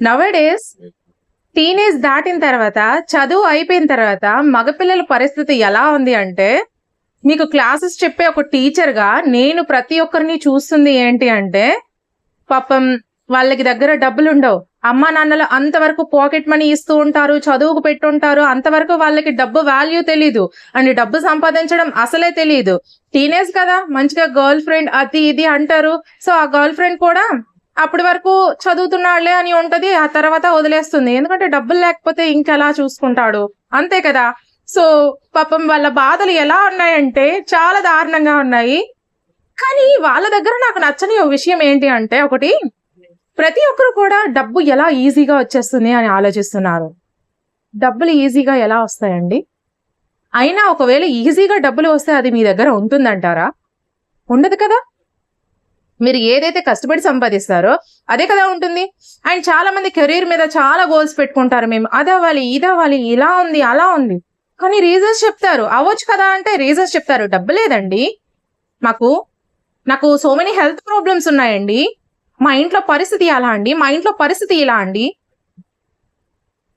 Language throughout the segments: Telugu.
నవడేస్ టీనేజ్ దాటిన తర్వాత చదువు అయిపోయిన తర్వాత మగపిల్లల పరిస్థితి ఎలా ఉంది అంటే మీకు క్లాసెస్ చెప్పే ఒక టీచర్గా నేను ప్రతి ఒక్కరిని చూస్తుంది ఏంటి అంటే పాపం వాళ్ళకి దగ్గర డబ్బులు ఉండవు. అమ్మా నాన్నలు అంతవరకు పాకెట్ మనీ ఇస్తూ ఉంటారు చదువుకు పెట్టుంటారు అంతవరకు వాళ్ళకి డబ్బు వాల్యూ తెలీదు. అండ్ డబ్బు సంపాదించడం అసలే తెలియదు టీనేజ్ కదా మంచిగా గర్ల్ ఫ్రెండ్ అది ఇది అంటారు. సో ఆ గర్ల్ ఫ్రెండ్ కూడా అప్పటి వరకు చదువుతున్నాళ్ళే అని ఉంటది ఆ తర్వాత వదిలేస్తుంది. ఎందుకంటే డబ్బులు లేకపోతే ఇంకెలా చూసుకుంటాడు? అంతే కదా? సో పాపం వాళ్ళ బాధలు ఎలా ఉన్నాయంటే చాలా దారుణంగా ఉన్నాయి. కానీ వాళ్ళ దగ్గర నాకు నచ్చని విషయం ఏంటి అంటే ఒకటి ప్రతి ఒక్కరు కూడా డబ్బు ఎలా ఈజీగా వచ్చేస్తుంది అని ఆలోచిస్తున్నారు. డబ్బులు ఈజీగా ఎలా వస్తాయండి? అయినా ఒకవేళ ఈజీగా డబ్బులు వస్తే అది మీ దగ్గర ఉంటుందంటారా? ఉండదు కదా? మీరు ఏదైతే కష్టపడి సంపాదిస్తారో అదే కదా ఉంటుంది. అండ్ చాలా మంది కెరీర్ మీద చాలా గోల్స్ పెట్టుకుంటారు మేము. అది అవ్వాలి ఇది అవ్వాలి ఇలా ఉంది అలా ఉంది. కానీ రీజన్స్ చెప్తారు. అవ్వచ్చు కదా అంటే రీజన్స్ చెప్తారు. డబ్బు లేదండి. మాకు నాకు సో మెనీ హెల్త్ ప్రాబ్లమ్స్ ఉన్నాయండి. మా ఇంట్లో పరిస్థితి అలా అండి. మా ఇంట్లో పరిస్థితి ఇలా అండి.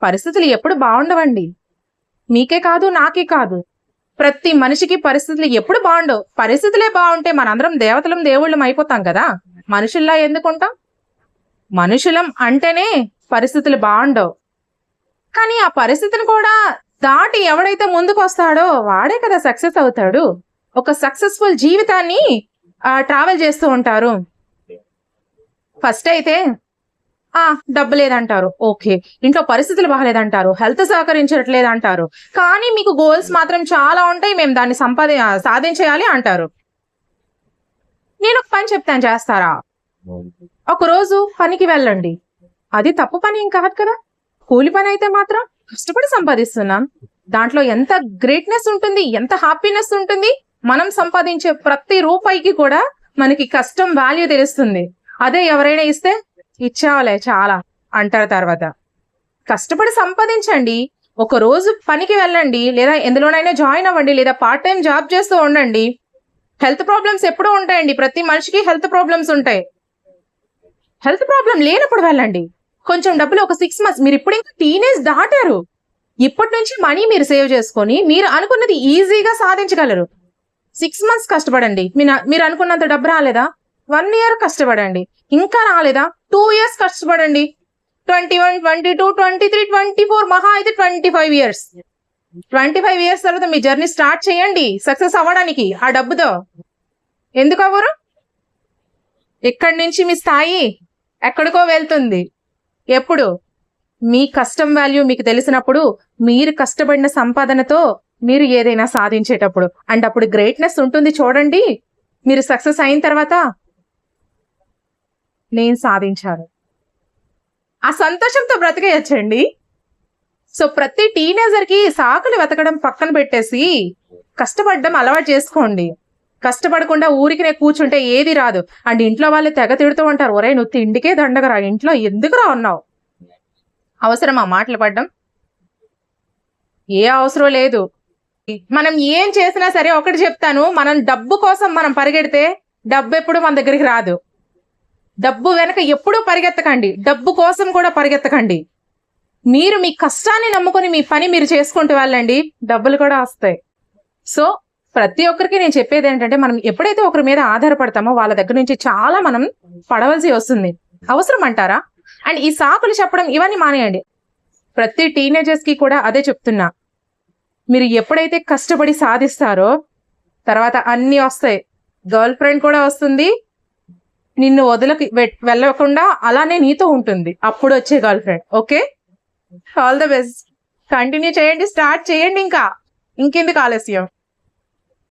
పరిస్థితులు ఎప్పుడు బాగుండవండి. మీకే కాదు నాకే కాదు. ప్రతి మనిషికి పరిస్థితులు ఎప్పుడు బాగుండవు. పరిస్థితులే బాగుంటే మనందరం దేవతలం దేవుళ్ళం అయిపోతాం కదా. మనుషుల్లా ఎందుకుంటాం? మనుషులం అంటేనే పరిస్థితులు బాగుండవు. కానీ ఆ పరిస్థితిని కూడా దాటి ఎవడైతే ముందుకు వస్తాడో వాడే కదా సక్సెస్ అవుతాడు. ఒక సక్సెస్ఫుల్ జీవితాన్ని ట్రావెల్ చేస్తూ ఉంటారు. ఫస్ట్ అయితే ఆ డబ్బు లేదంటారు ఓకే. ఇంట్లో పరిస్థితులు బాగాలేదంటారు. హెల్త్ సహకరించట్లేదు అంటారు కానీ మీకు గోల్స్ మాత్రం చాలా ఉంటాయి. మేము దాన్ని సంపాది సాధించేయాలి అంటారు. నేను ఒక పని చెప్తాను. చేస్తారా? ఒక రోజు పనికి వెళ్ళండి. అది తప్పు పని ఏం కాదు కదా. కూలి పని అయితే మాత్రం కష్టపడి సంపాదిస్తున్నాం. దాంట్లో ఎంత గ్రేట్నెస్ ఉంటుంది ఎంత హ్యాపీనెస్ ఉంటుంది మనం సంపాదించే ప్రతి రూపాయికి కూడా మనకి కష్టం వాల్యూ తెలుస్తుంది. అదే ఎవరైనా ఇస్తే ఇచ్చావలే చాలా అంటారు తర్వాత. కష్టపడి సంపాదించండి. ఒక రోజు పనికి వెళ్ళండి. లేదా ఎందులోనైనా జాయిన్ అవ్వండి. లేదా పార్ట్ టైం జాబ్ చేస్తూ ఉండండి. హెల్త్ ప్రాబ్లమ్స్ ఎప్పుడూ ఉంటాయండి. ప్రతి మనిషికి హెల్త్ ప్రాబ్లమ్స్ ఉంటాయి. హెల్త్ ప్రాబ్లం లేనప్పుడు వెళ్ళండి. కొంచెం డబ్బులు ఒక సిక్స్ మంత్స్ మీరు ఇప్పుడు ఇంకా టీనేజ్ దాటారు. ఇప్పటి నుంచి మనీ మీరు సేవ్ చేసుకొని మీరు అనుకున్నది ఈజీగా సాధించగలరు. సిక్స్ మంత్స్ కష్టపడండి. మీరు అనుకున్నంత డబ్బు రాలేదా? వన్ ఇయర్ కష్టపడండి. ఇంకా రాలేదా? టూ ఇయర్స్ కష్టపడండి. Twenty one twenty two twenty three twenty four మహా అయితే twenty five years. Twenty five years తర్వాత మీ జర్నీ స్టార్ట్ చేయండి. సక్సెస్ అవ్వడానికి ఆ డబ్బుతో. ఎందుకు అవ్వరు? ఇక్కడి నుంచి మీ స్థాయి? ఎక్కడికో వెళ్తుంది. ఎప్పుడు? మీ కష్టం వాల్యూ మీకు తెలిసినప్పుడు మీరు కష్టపడిన సంపాదనతో మీరు ఏదైనా సాధించేటప్పుడు. అండ్ అప్పుడు గ్రేట్నెస్ ఉంటుంది చూడండి. మీరు సక్సెస్ అయిన తర్వాత నేను సాధించాను. ఆ సంతోషంతో బ్రతికేయచ్చండి. సో ప్రతి టీనేజర్కి సాకులు వెతకడం పక్కన పెట్టేసి కష్టపడడం అలవాటు చేసుకోండి. కష్టపడకుండా ఊరికినే కూర్చుంటే ఏది రాదు. అండ్ ఇంట్లో వాళ్ళు తెగ తిడుతూ ఉంటారు. ఒరే నువ్వు తిండికే దండగరా? ఇంట్లో ఎందుకురా ఉన్నావు? అవసరమా మాటలు పడ్డం. ఏ అవసరం లేదు. మనం ఏం చేసినా సరే ఒకటి చెప్తాను. మనం డబ్బు కోసం మనం పరిగెడితే డబ్బు ఎప్పుడు మన దగ్గరికి రాదు. డబ్బు వెనక ఎప్పుడూ పరిగెత్తకండి. డబ్బు కోసం కూడా పరిగెత్తకండి. మీరు మీ కష్టాన్ని నమ్ముకొని మీ పని మీరు చేసుకుంటూ వెళ్ళండి. డబ్బులు కూడా వస్తాయి. సో ప్రతి ఒక్కరికి నేను చెప్పేది ఏంటంటే మనం ఎప్పుడైతే ఒకరి మీద ఆధారపడతామో వాళ్ళ దగ్గర నుంచి చాలా మనం పడవలసి వస్తుంది. అవసరం అంటారా? అండ్ ఈ సాకులు చెప్పడం ఇవన్నీ మానేయండి. ప్రతి టీనేజర్స్కి కూడా అదే చెప్తున్నా. మీరు ఎప్పుడైతే కష్టపడి సాధిస్తారో తర్వాత అన్నీ వస్తాయి. గర్ల్ ఫ్రెండ్ కూడా వస్తుంది. నిన్ను వదలకి వె- వెళ్ళకుండా అలానే నీతో ఉంటుంది. అప్పుడు వచ్చే girlfriend. Okay? All the best. Continue చేయండి. స్టార్ట్ చేయండి ఇంకా. ఇంకెందుకు ఆలస్యం?